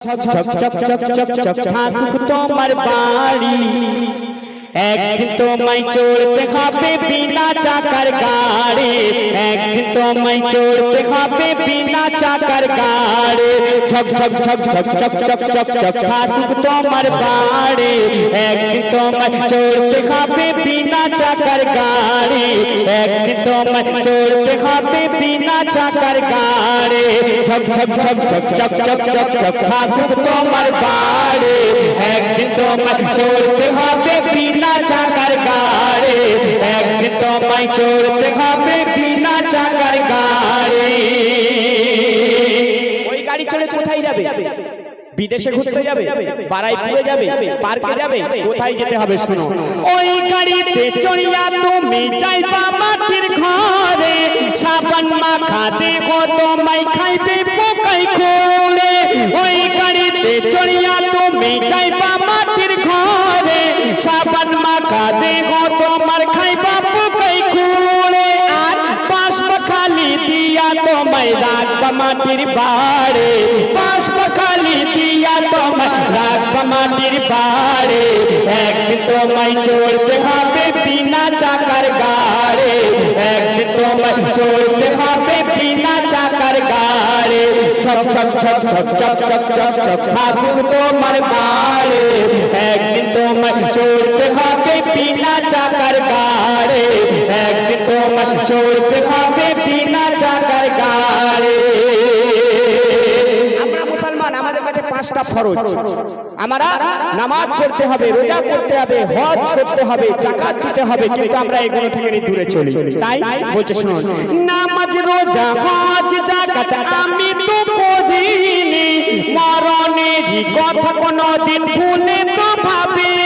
চক চক চক চক চক চক চক তোমার বাড়ি একদিন তোমায় চড়তে হবে বিনা চাকার গাড়ি একদিন তোমায় চড়তে হবে বিনা চাকার গাড়ি ছক ছক ছক ছক ছক ছক ছক ছক থাকুক তোমার বাড়ি একদিন তোমায় চড়তে হবে বিনা চাকার গাড়ি একদিন তোমায় চড়তে হবে বিনা চাকার গাড়ি ছক ছক ছক ছক ছক ছক ছক ছক থাকুক তোমার বাড়ি তোমায় চড়তে হবে বিনা চাকার গাড়ি। একদিন তোমায় চড়তে হবে বিনা চাকার গাড়ি। ওই গাড়ি চড়ে কোথায় যাবে? বিদেশে ঘুরতে যাবে? বারাইপুরে যাবে? পার্কে যাবে? কোথায় যেতে হবে শুনো। ওই গাড়িতে চড়িয়া তুমি যাইবা মাটির ঘরে। সাবান মাখা দেখো তোমায় খাইবে পোকাই খুলে ওই গাড়িতে চড়িয়া তুমি যাইবা দিয়া তোমায় রাখবা মাটির বাড়ে পাঁচ খালি দিয়া তোমায় রাখবা মাটির বাড়ে একদিন তোমায় চড়তে হবে বিনা চাকার গাড়ে একদিন তোমায় চড়তে হবে বিনা চাকার গাড়ে ছক ছক ছক ছক ছক ছক ছক ছক থাকুক তোমার বাড়ে একদিন তোমায় চড়তে হবে বিনা চাকার গাড়ে তোমায় হবে বিনা চাকার গাড়ে। আমরা মুসলমান আমাদের কাছে পাঁচটা ফরজ। আমরা নামাজ পড়তে হবে রোজা করতে হবে হজ করতে হবে জাকাত দিতে হবে কিন্তু আমরা এগুলো থেকে দূরে চলি। তাই বলছে শুনুন। নামাজ রোজা হজ জাকাত আমি তো করিনি। মরণেরই কথা কোনোদিন ভুলে তো ভাবিনি।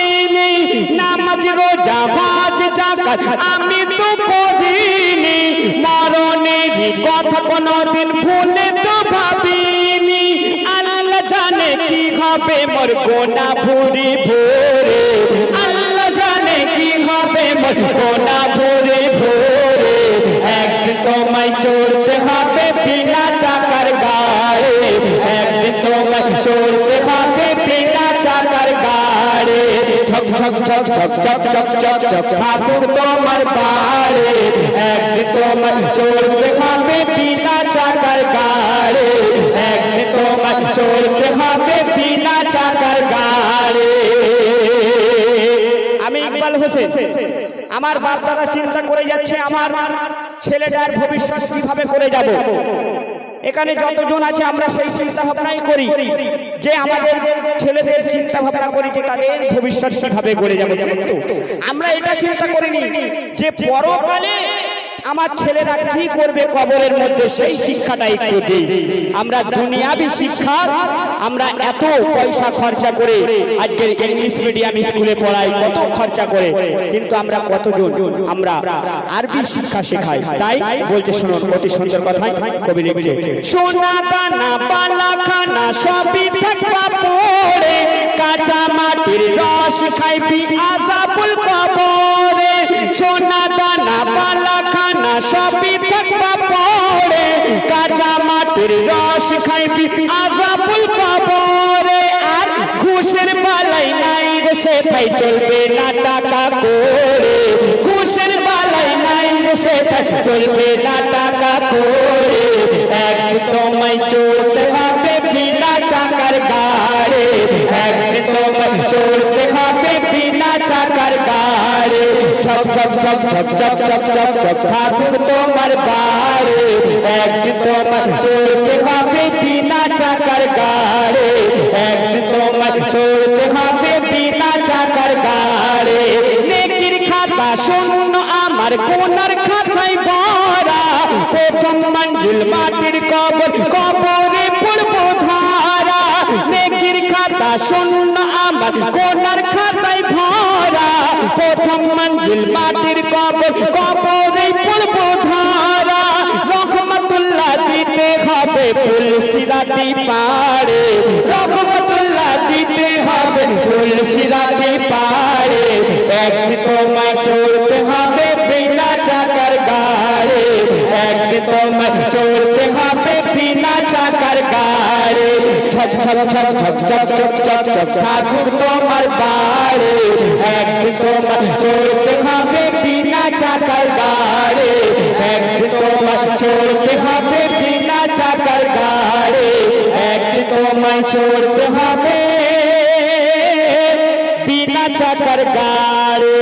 নামাজ, রোজা ভাজ জাকাত আমি তো করিনি মরণেরই কথা কোনদিন ভুলে তো ভাবিনি। আল্লাহ জানে কি হবে মোর গোনা ভুরি ভোরে। আল্লাহ জানে কি হবে মোর গোনা ছক ছক ছক ছক ছক ছক ছক ঠাকুর তোমার পারে একদিন তোমার চোর খাবে বিনা চাকার গাড়ে। একদিন তোমার চোর খাবে বিনা চাকার গাড়ে। আমি ইকবাল হোসেন। আমার বাপ দাদা চিন্তা করে যাচ্ছে আমার ছেলেটার ভবিষ্যৎ কীভাবে করে যাবে। এখানে যতজন আছে আমরা সেই চিন্তা ভাবনাই করি। যে আমাদের ছেলেদের চিন্তা ভাবনা করি যে তাদের ভবিষ্যৎ কীভাবে গড়ে যাবে আমরা এটা চিন্তা করিনি যে পরকালে আমার ছেলেরা কি করবে কবরের মধ্যে? সেই শিক্ষাটা একটু দিই। আমরা দুনিয়াবি শিক্ষা আমরা এত পয়সা খরচা করে আজকের ইংলিশ মিডিয়াম স্কুলে পড়াই কত খরচা করে। কিন্তু আমরা কতজন? আমরা আরবি শিক্ষা শেখাই। তাই বলছে শুনুন অতি সুন্দর কথাই কবি লিখছে। সোনা দানা পালা খানা সবই থাকবা পড়ে কাঁচা মাটির রস খাইবি আজাবুল কবরে। সোনা দানা পালা খানা সবই থাকবা পড়ে কাঁচা মাটির রস খাইবি আজাবুল কবরে। আর ঘুষের বালাই নাই রে সে ভাই চলবে না টাকা করে। ঘুষের বালাই নাই রে সে ভাই চলবে না টাকা করে। এক তোমায় চড়তে হবে বিনা চাকার গাড়ি। এক তোমায় চড়তে হবে বিনা চাকার গাড়ি। ছক ছক ছক ছক ছক ছক ছক ছক ঠাকুর তোমার বাড়ি, এক তোমায় চড়তে হবে বিনা চাকার গাড়ি। এক তোমায় চড়তে হবে বিনা চাকার গাড়ি। নেকির খাতা শূন্য, আমার কোনার খাতায় ভরা। প্রথম মঞ্জিল মাটির কবর, কবরে পড়ব ধারা। নেকির খাতা শূন্য, আমার কোনার খাতায় রকম মঞ্জিল বাটির কবর, কবরে পড়ব রহমতুল্লাহ দিতে হবে, ফুল সিরাটি পারে রহমতুল্লাহ দিতে হবে, ফুল সিরাটি পারে এক তোমায় চলতে হবে বিনা চাকার গারে এক তোমায় চলতে হবে বিনা চাকার গারে ছপ ছপ ছপ ঠাকুর তোমার বাড়ে। চলতে হবে বিনা চাকার গাড়ে। একদিন তোমায় চলতে হবে বিনা চাকার গাড়ে। একদিন তোমায় চলতে হবে বিনা চাকার গাড়ে।